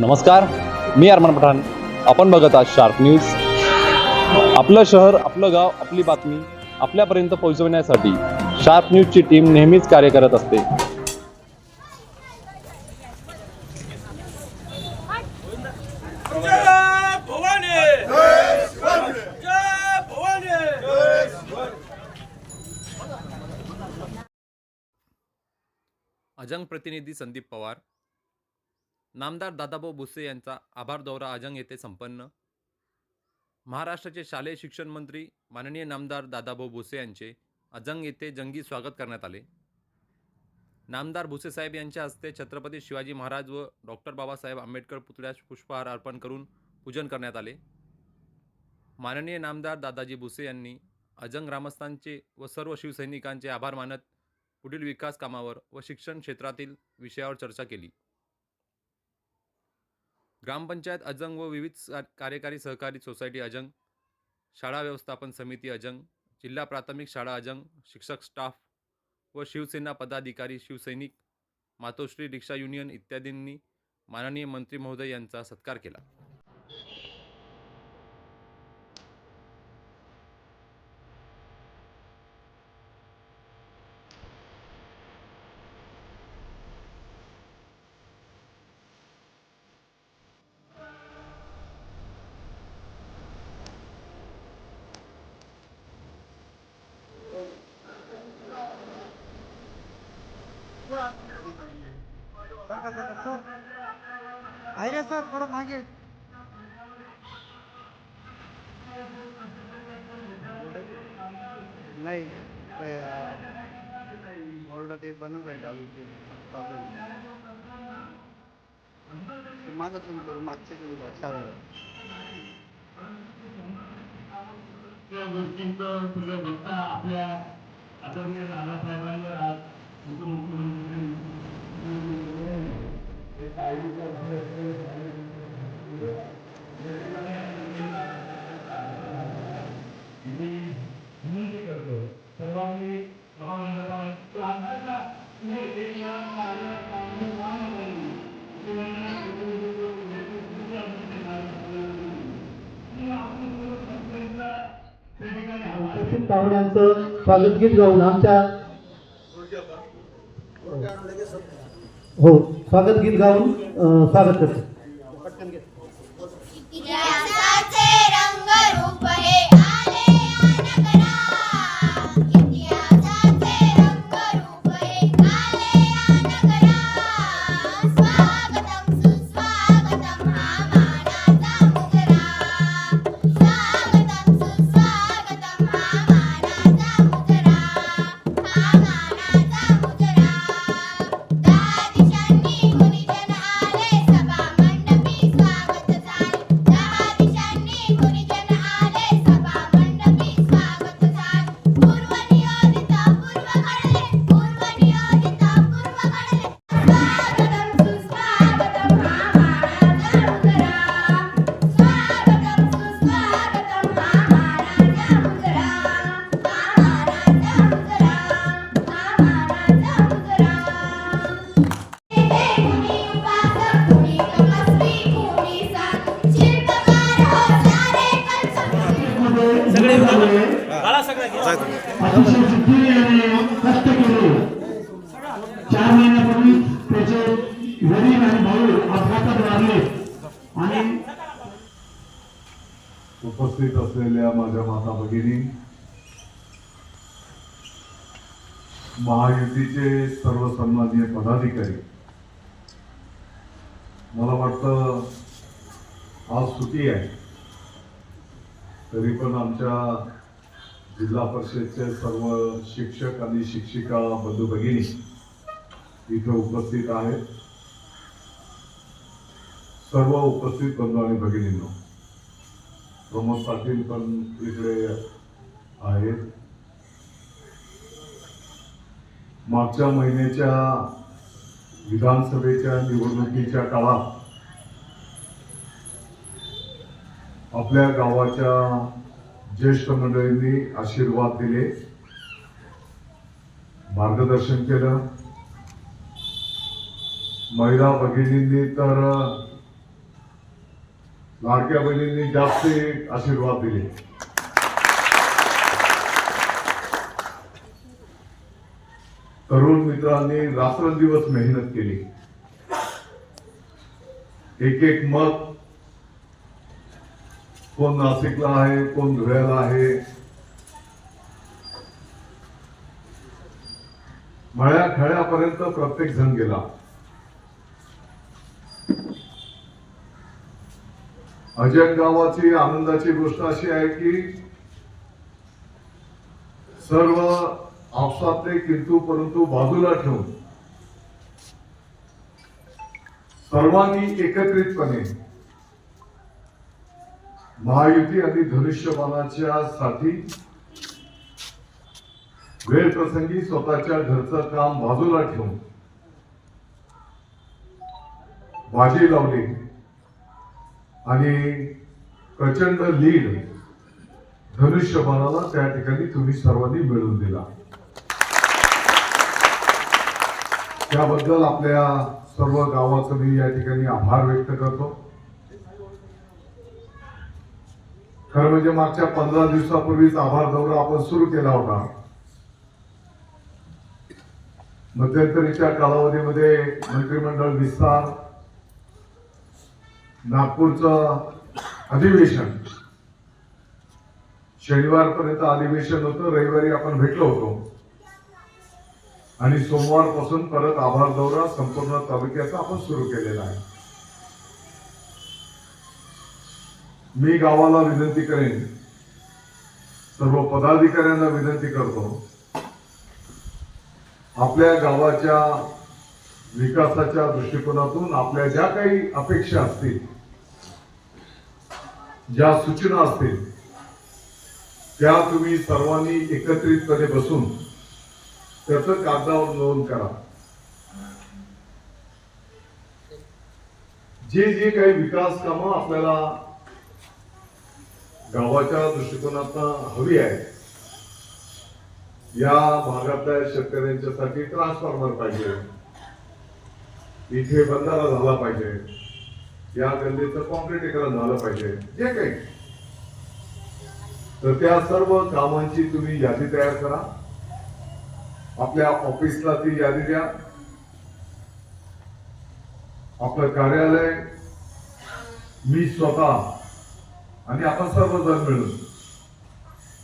नमस्कार मी अरमान पठाण. आपण बघत आहात शार्प न्यूज आपलं शहर आपलं गाव आपली बातमी आपल्यापर्यंत पोहोचवण्यासाठी शार्प न्यूजची टीम नेहमीच कार्य करत असते. अजंग प्रतिनिधी संदीप पवार नामदार दादाभाऊ भुसे यांचा आभार दौरा अजंग येथे संपन्न. महाराष्ट्राचे शालेय शिक्षण मंत्री माननीय नामदार दादाभाऊ भुसे यांचे अजंग येथे जंगी स्वागत करण्यात आले. नामदार भुसे साहेब यांच्या हस्ते छत्रपती शिवाजी महाराज व डॉक्टर बाबासाहेब आंबेडकर पुतळ्यास पुष्पहार अर्पण करून पूजन करण्यात आले. माननीय नामदार दादाजी भुसे यांनी अजंग ग्रामस्थांचे व सर्व शिवसैनिकांचे आभार मानत पुढील विकास कामावर व शिक्षण क्षेत्रातील विषयावर चर्चा केली. ग्रामपंचायत अजंग व विविध सा- कार्यकारी सहकारी सोसायटी अजंग शाळा व्यवस्थापन समिती अजंग जिल्हा प्राथमिक शाळा अजंग शिक्षक स्टाफ व शिवसेना पदाधिकारी शिवसैनिक मातोश्री रिक्षा युनियन इत्यादींनी माननीय मंत्री महोदय यांचा सत्कार केला. आहे का सर थोडं मागे नाही बोर्ड ते बनवून राहील अजून ते. ते मागं तुम्ही करू मागचे तुम्ही करू. चालेल. आपल्या आदरणीय नानासाहेबांवर आज उपमुख्यमंत्री विनंती करतो सर्वांनी उपस्थित पाहुण्यांचं स्वागत गीत गाऊन आमच्या हो. स्वागत गीत गाऊन स्वागत करतो. भगिनी महायुतीचे सर्वसन्माननीय पदाधिकारी. मला वाटतं आज सुट्टी आहे. तरी पण आमच्या जिल्हा परिषदचे सर्व शिक्षक आणि शिक्षिका बंधू भगिनी इथं उपस्थित आहेत. सर्व उपस्थित बंधू आणि भगिनींना प्रमोद पाटील पण इकडे आहेत. मागच्या महिन्याच्या विधानसभेच्या निवडणुकीच्या काळात आपल्या गावाच्या ज्येष्ठ मंडळींनी आशीर्वाद दिले मार्गदर्शन केलं. महिला भगिनींनी तर लाडक्या बहिणींनी जास्त आशीर्वाद दिले. तरुण मित्रांनी रात्रंदिवस मेहनत केली. एक एक मत कोण नाशिकला आहे कोण धुळ्याला आहे. मळ्या खळ्यापर्यंत प्रत्येक जण गेला. अजय गावाची आनंदाची गोष्ट अशी आहे की सर्व आपसातले किंतु परंतु बाजूला ठेवून सर्वांनी एकत्रितपणे महायुती आणि धनुष्यबाणाच्या साठी वेळ प्रसंगी स्वतःच्या घरचं काम बाजूला ठेवून बाजी लावली. आणि प्रचंड लीड धनुष्यबाणाला त्या ठिकाणी तुम्ही सर्वांनी मिळवून दिला. त्याबद्दल आपल्या सर्व गावाचं मी या ठिकाणी आभार व्यक्त करतो. खरं म्हणजे मागच्या पंधरा दिवसापूर्वीच आभार दौरा आपण सुरू केला होता. मध्यंतरीच्या कालावधीमध्ये मंत्रिमंडळ विस्तार नागपूरचं अधिवेशन. शनिवारपर्यंत अधिवेशन होतं रविवारी आपण भेटलो होतो. आणि सोमवारपासून परत आभार दौरा संपूर्ण तालुक्याचा आपण सुरू केलेला आहे. मी गावाला विनंती करेन. सर्व पदाधिकाऱ्यांना विनंती करतो. आपल्या गावाच्या विकासाच्या दृष्टिकोनातून आपल्या ज्या काही अपेक्षा असतील ज्या सूचना असतील त्या तुम्ही सर्वांनी एकत्रितपणे बसून त्याच कागदावर नोंद करा. जे जे काही विकास कामं आपल्याला गावाच्या दृष्टिकोनातून हवी आहे या भागातल्या शेतकऱ्यांच्यासाठी ट्रान्सफॉर्मर पाहिजे. इथे बंधारा झाला पाहिजे. या गल्लीचं कॉन्क्रिटीकरण झालं पाहिजे. जे काही. तर त्या सर्व कामांची तुम्ही यादी तयार करा. आपल्या ऑफिसला ती यादी द्या. आपलं कार्यालय मी स्वतः आणि आपण सर्वजण मिळून.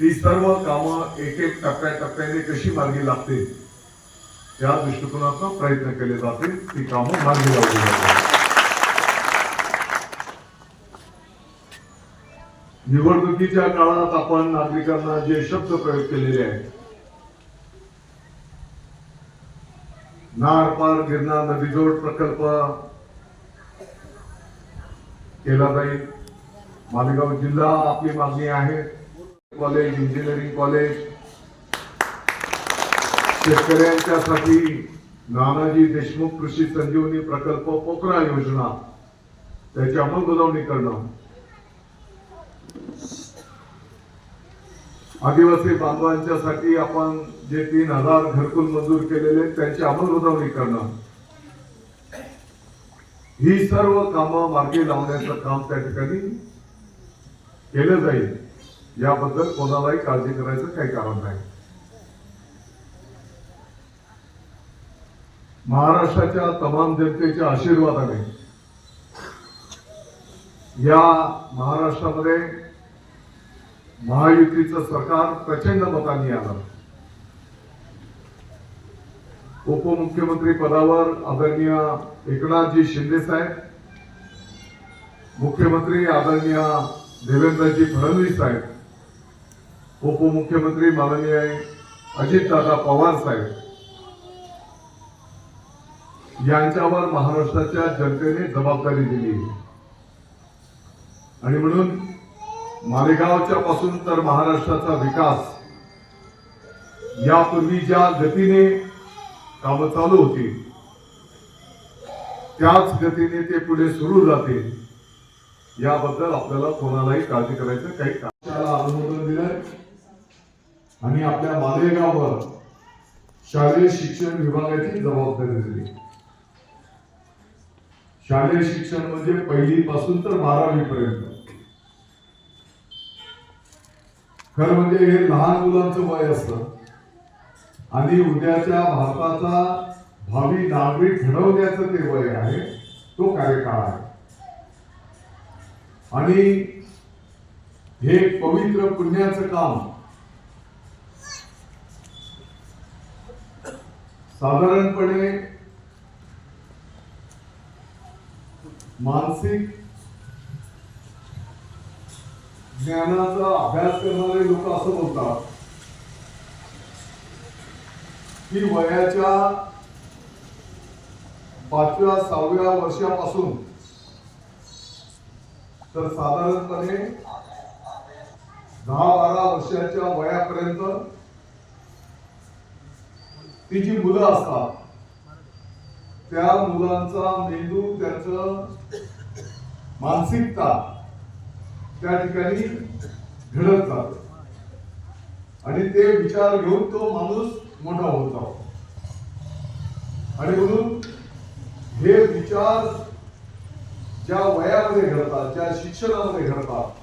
ती सर्व कामं एक एक टप्प्या टप्प्याने कशी मार्गी लागतील? त्या दृष्टिकोनातून प्रयत्न केले जातील ती कामं मार्गी लावली जातील निवडणुकीच्या काळात आपण नागरिकांना जे शब्द प्रयोग केलेले आहेत नार पार गिरणा नदीजोड प्रकल्प केला जाईल मालेगाव जिल्हा आपली मागणी आहे कॉलेज इंजिनिअरिंग कॉलेज शेतकऱ्यांच्यासाठी नानाजी देशमुख कृषी संजीवनी प्रकल्प पोकरा योजना. त्याची अंमलबजावणी करणं. आदिवासी बांधवांच्यासाठी आपण जे तीन हजार घरकुल मंजूर केलेले आहेत, त्यांची अंमलबजावणी करणं. ही सर्व कामं मार्गी लावण्याचं काम त्या ठिकाणी केलं जाईल. याबद्दल कोणालाही काळजी करायचं काही कारण नाही. महाराष्ट्राच्या तमाम जनतेच्या आशीर्वादाने या महाराष्ट्रामध्ये महायुतीचं सरकार प्रचंड मतांनी आलं उपमुख्यमंत्री पदावर आदरणीय एकनाथजी शिंदे साहेब मुख्यमंत्री आदरणीय देवेंद्रजी फडणवीस साहेब उपमुख्यमंत्री माननीय अजितदादा पवार साहेब यांच्यावर महाराष्ट्राच्या जनतेने जबाबदारी दिली. आणि म्हणून मालेगावच्या पासून तर महाराष्ट्राचा विकास यापूर्वी ज्या गतीने कामं चालू होती त्याच गतीने ते पुढे सुरू जातील याबद्दल आपल्याला कोणालाही काळजी करायचं काही काम त्याला अनुमोदन दिलंय. आणि आपल्या मालेगाववर शालेय शिक्षण विभागाची जबाबदारी दिली. शालेय शिक्षण म्हणजे पहिली पासून तर बारावी पर्यंत खरं म्हणजे हे लहान मुलांचं वय असतं. आणि उद्याच्या भारताचा भावी नागरिक घडवण्याचं ते वय आहे तो कार्यकाळ आहे. आणि हे पवित्र पुण्याचं काम साधारणपणे मानसिक ज्ञानाचा अभ्यास करणारे लोक असं म्हणतात की वयाच्या पाचव्या सहाव्या वर्षापासून तर साधारणपणे दहा बारा वर्षाच्या वयापर्यंत ती जी मुलं असतात. त्या मुलांचा मेंदू त्याचं मानसिकता त्या ठिकाणी घडत जात. आणि ते विचार घेऊन तो माणूस मोठा होत जातो. आणि म्हणून हे विचार ज्या वयामध्ये घडतात ज्या शिक्षणामध्ये घडतात